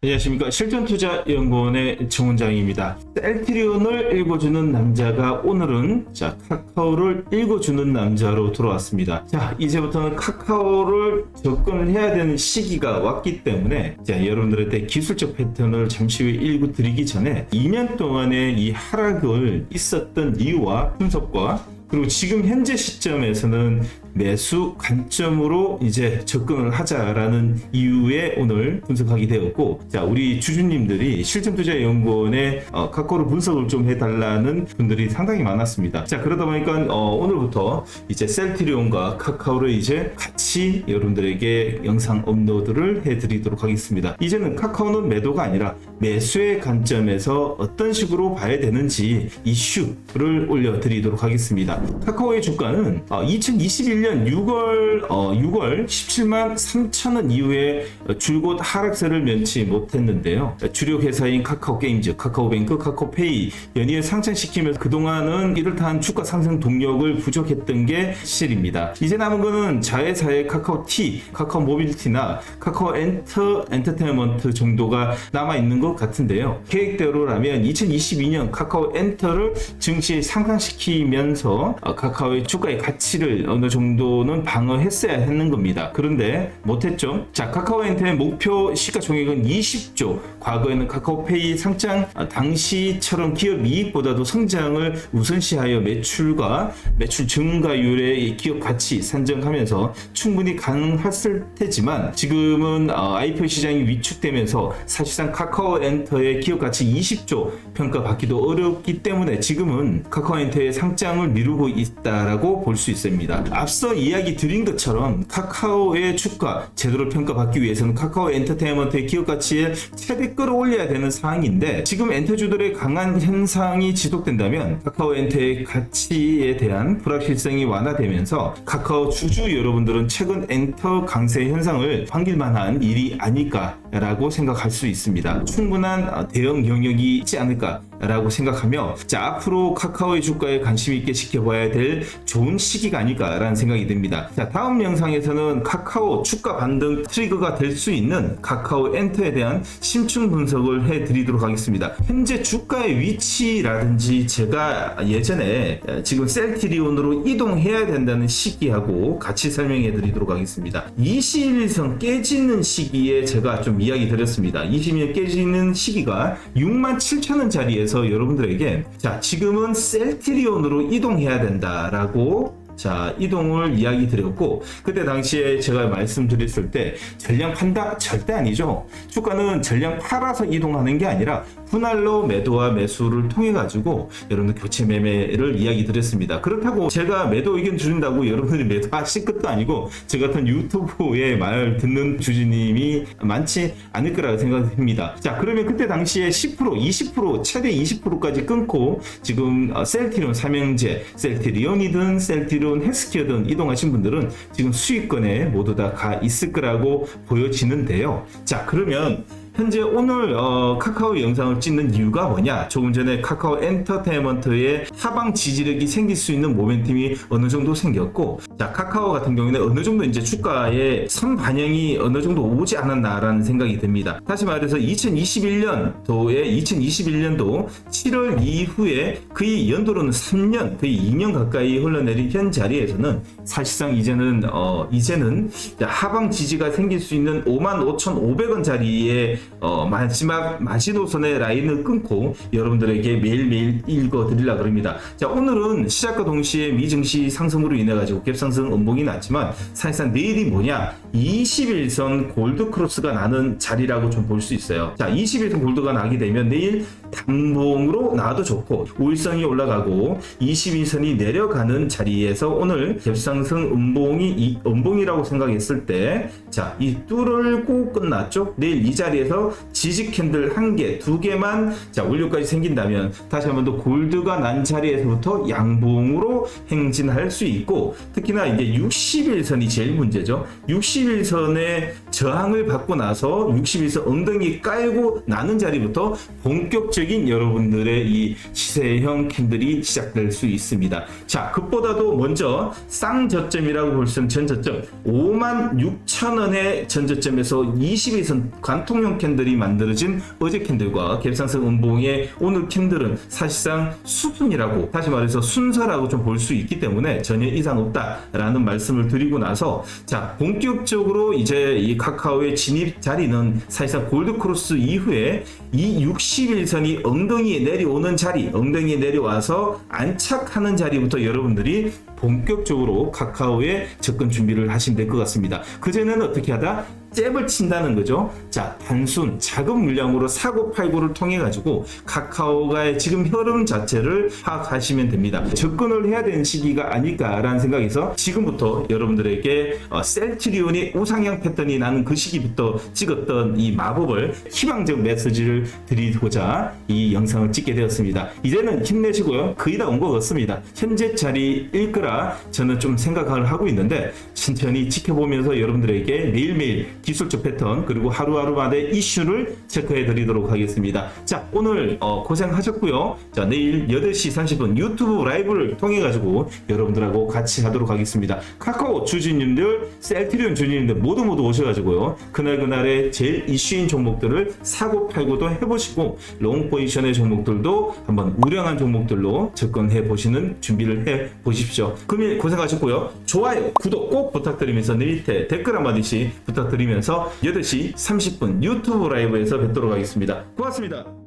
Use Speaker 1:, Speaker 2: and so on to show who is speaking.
Speaker 1: 안녕하십니까 실전투자연구원의 정원장입니다. 엘트리온을 읽어주는 남자가 오늘은 자 카카오를 읽어주는 남자로 돌아왔습니다. 자 이제부터는 카카오를 접근을 해야 되는 시기가 왔기 때문에 자 여러분들한테 기술적 패턴을 잠시 후에 읽어 드리기 전에 2년 동안의 이 하락을 있었던 이유와 분석과 그리고 지금 현재 시점에서는 매수 관점으로 이제 접근을 하자라는 이유에 오늘 분석하게 되었고, 자, 우리 주주님들이 실전투자연구원에 어, 카카오로 분석을 좀 해달라는 분들이 상당히 많았습니다. 자, 그러다 보니까 어, 오늘부터 이제 셀트리온과 카카오를 이제 같이 여러분들에게 영상 업로드를 해드리도록 하겠습니다. 이제는 카카오는 매도가 아니라 매수의 관점에서 어떤 식으로 봐야 되는지 이슈를 올려드리도록 하겠습니다. 카카오의 주가는 2021년 6월 6월 17만 3천 원 이후에 줄곧 하락세를 면치 못했는데요. 주력 회사인 카카오 게임즈, 카카오뱅크, 카카오페이 연이어 상승시키면서 그동안은 이를한 주가 상승 동력을 부족했던 게 실입니다. 이제 남은 거는 자회사의 카카오T, 카카오 모빌리티나 카카오 엔터 엔터테인먼트 정도가 남아 있는 것 같은데요. 계획대로라면 2022년 카카오 엔터를 증시에 상승시키면서 어, 카카오의 주가의 가치를 어느 정도 는 방어했어야 했는 겁니다. 그런데 못했죠. 자, 카카오 엔터의 목표 시가총액은 20조. 과거에는 카카오페이 상장 아, 당시처럼 기업 이익보다도 성장을 우선시하여 매출과 매출 증가율의 이 기업 가치 산정하면서 충분히 가능했을 테지만 지금은 어, IPO 시장이 위축되면서 사실상 카카오 엔터의 기업 가치 20조 평가받기도 어렵기 때문에 지금은 카카오 엔터의 상장을 미루고 있다라고 볼 수 있습니다. 앞서 이야기 드린 것처럼 카카오의 주가 제대로 평가받기 위해서는 카카오 엔터테인먼트의 기업 가치에 최대 끌어올려야 되는 상황인데 지금 엔터주들의 강한 현상이 지속된다면 카카오 엔터의 가치에 대한 불확실성이 완화되면서 카카오 주주 여러분들은 최근 엔터 강세 현상을 반길 만한 일이 아닐까 라고 생각할 수 있습니다. 충분한 대응 영역이 있지 않을까라고 생각하며 자 앞으로 카카오의 주가에 관심 있게 지켜봐야 될 좋은 시기가 아닐까라는 생각이 듭니다. 자 다음 영상에서는 카카오 주가 반등 트리거가 될 수 있는 카카오 엔터에 대한 심층 분석을 해 드리도록 하겠습니다. 현재 주가의 위치라든지 제가 예전에 지금 셀트리온으로 이동해야 된다는 시기하고 같이 설명해 드리도록 하겠습니다. 21선 깨지는 시기에 제가 좀 이야기 드렸습니다. 21선 깨지는 시기가 6만 7천 원짜리에서 여러분들에게 자 지금은 셀트리온으로 이동해야 된다라고 자 이동을 이야기 드렸고 그때 당시에 제가 말씀드렸을 때 전량 판다 절대 아니죠 주가는 전량 팔아서 이동하는 게 아니라 분할로 매도와 매수를 통해 가지고 여러분들 교체 매매를 이야기 드렸습니다 그렇다고 제가 매도 의견 주신다고 여러분들이 매도하실 것도 아니고 저 같은 유튜브의 말 듣는 주주님이 많지 않을 거라고 생각됩니다 자 그러면 그때 당시에 10% 20% 최대 20%까지 끊고 지금 어, 셀티리온 삼형제 셀티리온이든 셀티리온 헬스케어든 이동하신 분들은 지금 수익권에 모두 다 가 있을 거라고 보여지는데요. 자, 그러면 현재 오늘 어, 카카오 영상을 찍는 이유가 뭐냐? 조금 전에 카카오 엔터테인먼트의 하방 지지력이 생길 수 있는 모멘텀이 어느 정도 생겼고, 자 카카오 같은 경우는 어느 정도 이제 주가에 선 반영이 어느 정도 오지 않았나라는 생각이 듭니다. 다시 말해서 2021년도에 2021년도 7월 이후에 거의 연도로는 3년, 거의 2년 가까이 흘러내린 현 자리에서는 사실상 이제는 어 이제는 하방 지지가 생길 수 있는 55,500원 자리에 어, 마지막 마지노선의 라인을 끊고 여러분들에게 매일매일 읽어드리려 그럽니다. 자, 오늘은 시작과 동시에 미증시 상승으로 인해가지고 갭상승 음봉이 났지만 사실상 내일이 뭐냐? 21선 골드 크로스가 나는 자리라고 좀 볼 수 있어요. 자, 21선 골드가 나게 되면 내일 단봉으로 나와도 좋고 5일선이 올라가고 22선이 내려가는 자리에서 오늘 갭상승 음봉이 이 음봉이라고 생각했을 때 자, 이 뚫을고 끝났죠? 내일 이 자리에서 지지 캔들 한 개, 두 개만 자, 원료까지 생긴다면 다시 한번 더 골드가 난 자리에서부터 양봉으로 행진할 수 있고 특히나 이제 61선이 제일 문제죠. 60 일선의 저항을 받고 나서 60일선 엉덩이 깔고 나는 자리부터 본격적인 여러분들의 이 시세형 캔들이 시작될 수 있습니다. 자, 그보다도 먼저 쌍저점이라고 볼 수 있는 전저점 5만 6천 원의 전저점에서 20일선 관통용 캔들이 만들어진 어제 캔들과 갭상승 음봉의 오늘 캔들은 사실상 수순이라고 다시 말해서 순서라고 좀 볼 수 있기 때문에 전혀 이상 없다라는 말씀을 드리고 나서 자 본격적으로 이제 이 카카오의 진입 자리는 사실상 골드크로스 이후에 이 60일선이 엉덩이에 내려오는 자리 엉덩이에 내려와서 안착하는 자리부터 여러분들이 본격적으로 카카오에 접근 준비를 하시면 될 것 같습니다. 그전에는 어떻게 하다 잽을 친다는 거죠. 자, 단순 작은 물량으로 사고 팔고를 통해 가지고 카카오가의 지금 흐름 자체를 파악하시면 됩니다. 접근을 해야 되는 시기가 아닐까라는 생각에서 지금부터 여러분들에게 어, 셀트리온이 우상향 패턴이 나는 그 시기부터 찍었던 이 마법을 희망적 메시지를 드리고자 이 영상을 찍게 되었습니다. 이제는 힘내시고요. 거의 다 온 것 같습니다. 현재 자리 일 거라 저는 좀 생각을 하고 있는데 천천히 지켜보면서 여러분들에게 매일매일 기술적 패턴 그리고 하루하루마다 이슈를 체크해 드리도록 하겠습니다. 자 오늘 어, 고생하셨고요. 자 내일 8시 30분 유튜브 라이브를 통해 가지고 여러분들하고 같이 하도록 하겠습니다. 카카오 주주님들, 셀트리온 주주님들 모두 모두 오셔가지고요. 그날 그날의 제일 이슈인 종목들을 사고 팔고도 해보시고 롱 포지션의 종목들도 한번 우량한 종목들로 접근해 보시는 준비를 해 보십시오. 금일 고생하셨고요. 좋아요, 구독 꼭 부탁드리면서 내 밑에 댓글 한마디씩 부탁드리면서 8시 30분 유튜브 라이브에서 뵙도록 하겠습니다. 고맙습니다.